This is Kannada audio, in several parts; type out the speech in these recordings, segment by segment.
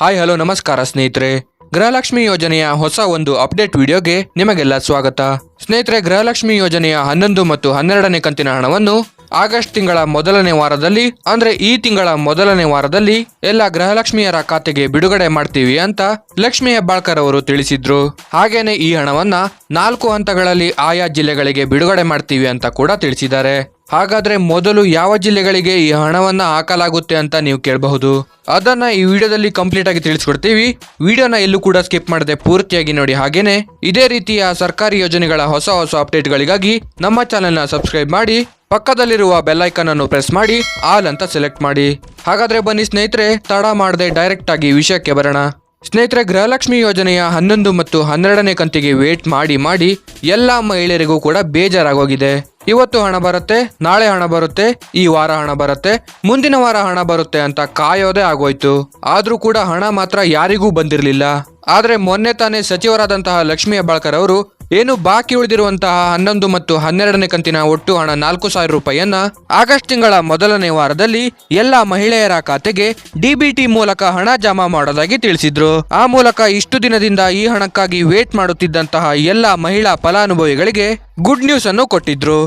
ಹಾಯ್, ಹಲೋ, ನಮಸ್ಕಾರ ಸ್ನೇಹಿತರೆ. ಗೃಹಲಕ್ಷ್ಮಿ ಯೋಜನೆಯ ಹೊಸ ಒಂದು ಅಪ್ಡೇಟ್ ವಿಡಿಯೋಗೆ ನಿಮಗೆಲ್ಲ ಸ್ವಾಗತ. ಸ್ನೇಹಿತರೆ, ಗೃಹಲಕ್ಷ್ಮಿ ಯೋಜನೆಯ ಹನ್ನೊಂದು ಮತ್ತು ಹನ್ನೆರಡನೇ ಕಂತಿನ ಹಣವನ್ನು ಆಗಸ್ಟ್ ತಿಂಗಳ ಮೊದಲನೇ ವಾರದಲ್ಲಿ, ಅಂದ್ರೆ ಈ ತಿಂಗಳ ಮೊದಲನೇ ವಾರದಲ್ಲಿ ಎಲ್ಲ ಗೃಹಲಕ್ಷ್ಮಿಯರ ಖಾತೆಗೆ ಬಿಡುಗಡೆ ಮಾಡ್ತೀವಿ ಅಂತ ಲಕ್ಷ್ಮಿ ಹೆಬ್ಬಾಳ್ಕರ್ ಅವರು ತಿಳಿಸಿದ್ರು. ಹಾಗೇನೆ ಈ ಹಣವನ್ನ ನಾಲ್ಕು ಹಂತಗಳಲ್ಲಿ ಆಯಾ ಜಿಲ್ಲೆಗಳಿಗೆ ಬಿಡುಗಡೆ ಮಾಡ್ತೀವಿ ಅಂತ ಕೂಡ ತಿಳಿಸಿದ್ದಾರೆ. ಹಾಗಾದ್ರೆ ಮೊದಲು ಯಾವ ಜಿಲ್ಲೆಗಳಿಗೆ ಈ ಹಣವನ್ನ ಹಾಕಲಾಗುತ್ತೆ ಅಂತ ನೀವು ಕೇಳಬಹುದು? ಅದನ್ನ ಈ ವಿಡಿಯೋದಲ್ಲಿ ಕಂಪ್ಲೀಟ್ ಆಗಿ ತಿಳಿಸ್ಕೊಡ್ತೀವಿ. ವಿಡಿಯೋನ ಎಲ್ಲೂ ಕೂಡ ಸ್ಕಿಪ್ ಮಾಡದೆ ಪೂರ್ತಿಯಾಗಿ ನೋಡಿ ಹಾಗೇನೆ. ಇದೇ ರೀತಿಯ ಸರ್ಕಾರಿ ಯೋಜನೆಗಳ ಹೊಸ ಹೊಸ ಅಪ್ಡೇಟ್ಗಳಿಗಾಗಿ ನಮ್ಮ ಚಾನೆಲ್ನ ಸಬ್ಸ್ಕ್ರೈಬ್ ಮಾಡಿ, ಪಕ್ಕದಲ್ಲಿರುವ ಬೆಲ್ ಐಕನ್ ಅನ್ನು ಪ್ರೆಸ್ ಮಾಡಿ ಆಲ್ ಅಂತ ಸೆಲೆಕ್ಟ್ ಮಾಡಿ. ಹಾಗಾದ್ರೆ ಬನ್ನಿ ಸ್ನೇಹಿತರೆ, ತಡ ಮಾಡದೆ ಡೈರೆಕ್ಟ್ ಆಗಿ ವಿಷಯಕ್ಕೆ ಬರೋಣ. ಸ್ನೇಹಿತರೆ, ಗೃಹಲಕ್ಷ್ಮಿ ಯೋಜನೆಯ ಹನ್ನೊಂದು ಮತ್ತು ಹನ್ನೆರಡನೇ ಕಂತಿಗೆ ವೇಟ್ ಮಾಡಿ ಮಾಡಿ ಎಲ್ಲಾ ಮಹಿಳೆಯರಿಗೂ ಕೂಡ ಬೇಜಾರಾಗೋಗಿದೆ. ಇವತ್ತು ಹಣ ಬರುತ್ತೆ, ನಾಳೆ ಹಣ ಬರುತ್ತೆ, ಈ ವಾರ ಹಣ ಬರುತ್ತೆ, ಮುಂದಿನ ವಾರ ಹಣ ಬರುತ್ತೆ ಅಂತ ಕಾಯೋದೇ ಆಗೋಯ್ತು. ಆದ್ರೂ ಕೂಡ ಹಣ ಮಾತ್ರ ಯಾರಿಗೂ ಬಂದಿರಲಿಲ್ಲ. ಆದ್ರೆ ಮೊನ್ನೆ ತಾನೇ ಸಚಿವರಾದಂತಹ ಲಕ್ಷ್ಮೀ ಹೆಬ್ಬಾಳ್ಕರ್ ಅವರು ಏನು ಬಾಕಿ ಉಳಿದಿರುವಂತಹ ಹನ್ನೊಂದು ಮತ್ತು ಹನ್ನೆರಡನೇ ಕಂತಿನ ಒಟ್ಟು ಹಣ ನಾಲ್ಕು ಸಾವಿರ ರೂಪಾಯಿಯನ್ನ ಆಗಸ್ಟ್ ತಿಂಗಳ ಮೊದಲನೇ ವಾರದಲ್ಲಿ ಎಲ್ಲಾ ಮಹಿಳೆಯರ ಖಾತೆಗೆ ಡಿಬಿಟಿ ಮೂಲಕ ಹಣ ಜಮಾ ಮಾಡೋದಾಗಿ ತಿಳಿಸಿದ್ರು. ಆ ಮೂಲಕ ಇಷ್ಟು ದಿನದಿಂದ ಈ ಹಣಕ್ಕಾಗಿ ವೇಟ್ ಮಾಡುತ್ತಿದ್ದಂತಹ ಎಲ್ಲಾ ಮಹಿಳಾ ಫಲಾನುಭವಿಗಳಿಗೆ ಗುಡ್ ನ್ಯೂಸ್ ಅನ್ನು ಕೊಟ್ಟಿದ್ರು.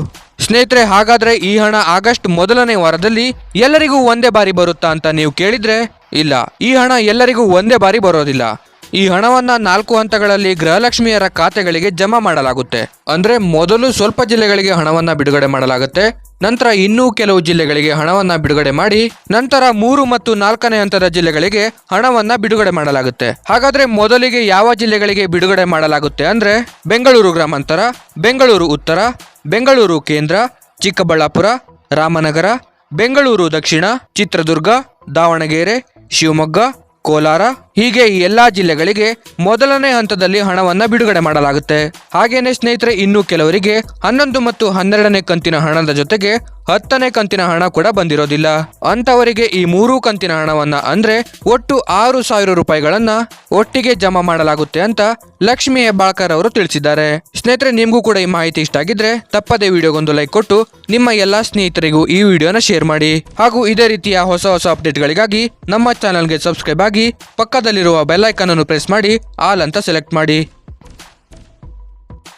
ಸ್ನೇಹಿತರೆ, ಹಾಗಾದ್ರೆ ಈ ಹಣ ಆಗಸ್ಟ್ ಮೊದಲನೇ ವಾರದಲ್ಲಿ ಎಲ್ಲರಿಗೂ ಒಂದೇ ಬಾರಿ ಬರುತ್ತಾ ಅಂತ ನೀವು ಕೇಳಿದ್ರೆ ಇಲ್ಲ. ಈ ಹಣ ಎಲ್ಲರಿಗೂ ಒಂದೇ ಬಾರಿ ಬರೋದಿಲ್ಲ. ಈ ಹಣವನ್ನ ನಾಲ್ಕು ಹಂತಗಳಲ್ಲಿ ಗೃಹಲಕ್ಷ್ಮಿಯರ ಖಾತೆಗಳಿಗೆ ಜಮಾ ಮಾಡಲಾಗುತ್ತೆ. ಅಂದ್ರೆ ಮೊದಲು ಸ್ವಲ್ಪ ಜಿಲ್ಲೆಗಳಿಗೆ ಹಣವನ್ನ ಬಿಡುಗಡೆ ಮಾಡಲಾಗುತ್ತೆ, ನಂತರ ಇನ್ನೂ ಕೆಲವು ಜಿಲ್ಲೆಗಳಿಗೆ ಹಣವನ್ನ ಬಿಡುಗಡೆ ಮಾಡಿ, ನಂತರ ಮೂರು ಮತ್ತು ನಾಲ್ಕನೇ ಹಂತದ ಜಿಲ್ಲೆಗಳಿಗೆ ಹಣವನ್ನ ಬಿಡುಗಡೆ ಮಾಡಲಾಗುತ್ತೆ. ಹಾಗಾದ್ರೆ ಮೊದಲಿಗೆ ಯಾವ ಜಿಲ್ಲೆಗಳಿಗೆ ಬಿಡುಗಡೆ ಮಾಡಲಾಗುತ್ತೆ ಅಂದ್ರೆ ಬೆಂಗಳೂರು ಗ್ರಾಮಾಂತರ, ಬೆಂಗಳೂರು ಉತ್ತರ, ಬೆಂಗಳೂರು ಕೇಂದ್ರ, ಚಿಕ್ಕಬಳ್ಳಾಪುರ, ರಾಮನಗರ, ಬೆಂಗಳೂರು ದಕ್ಷಿಣ, ಚಿತ್ರದುರ್ಗ, ದಾವಣಗೆರೆ, ಶಿವಮೊಗ್ಗ, ಕೋಲಾರ ಹೀಗೆ ಈ ಎಲ್ಲಾ ಜಿಲ್ಲೆಗಳಿಗೆ ಮೊದಲನೇ ಹಂತದಲ್ಲಿ ಹಣವನ್ನ ಬಿಡುಗಡೆ ಮಾಡಲಾಗುತ್ತೆ. ಹಾಗೇನೆ ಸ್ನೇಹಿತರೆ, ಇನ್ನು ಕೆಲವರಿಗೆ ಹನ್ನೊಂದು ಮತ್ತು ಹನ್ನೆರಡನೇ ಕಂತಿನ ಹಣದ ಜೊತೆಗೆ ಹತ್ತನೇ ಕಂತಿನ ಹಣ ಕೂಡ ಬಂದಿರೋದಿಲ್ಲ. ಅಂತವರಿಗೆ ಈ ಮೂರು ಕಂತಿನ ಹಣವನ್ನ ಅಂದ್ರೆ ಒಟ್ಟು ಆರು ಸಾವಿರ ರೂಪಾಯಿಗಳನ್ನ ಒಟ್ಟಿಗೆ ಜಮಾ ಮಾಡಲಾಗುತ್ತೆ ಅಂತ ಲಕ್ಷ್ಮಿ ಹೆಬ್ಬಾಳ್ಕರ್ ಅವರು ತಿಳಿಸಿದ್ದಾರೆ. ಸ್ನೇಹಿತರೆ, ನಿಮಗೂ ಕೂಡ ಈ ಮಾಹಿತಿ ಇಷ್ಟ ಆಗಿದ್ರೆ ತಪ್ಪದೇ ವಿಡಿಯೋಗೊಂದು ಲೈಕ್ ಕೊಟ್ಟು ನಿಮ್ಮ ಎಲ್ಲಾ ಸ್ನೇಹಿತರಿಗೂ ಈ ವಿಡಿಯೋನ ಶೇರ್ ಮಾಡಿ. ಹಾಗೂ ಇದೇ ರೀತಿಯ ಹೊಸ ಹೊಸ ಅಪ್ಡೇಟ್ಗಳಿಗಾಗಿ ನಮ್ಮ ಚಾನಲ್ಗೆ ಸಬ್ಸ್ಕ್ರೈಬ್ ಆಗಿ ಪಕ್ಕದಲ್ಲಿರುವ ಬೆಲ್ ಐಕನ್ ಅನ್ನು ಪ್ರೆಸ್ ಮಾಡಿ ಆಲ್ ಅಂತ ಸೆಲೆಕ್ಟ್ ಮಾಡಿ.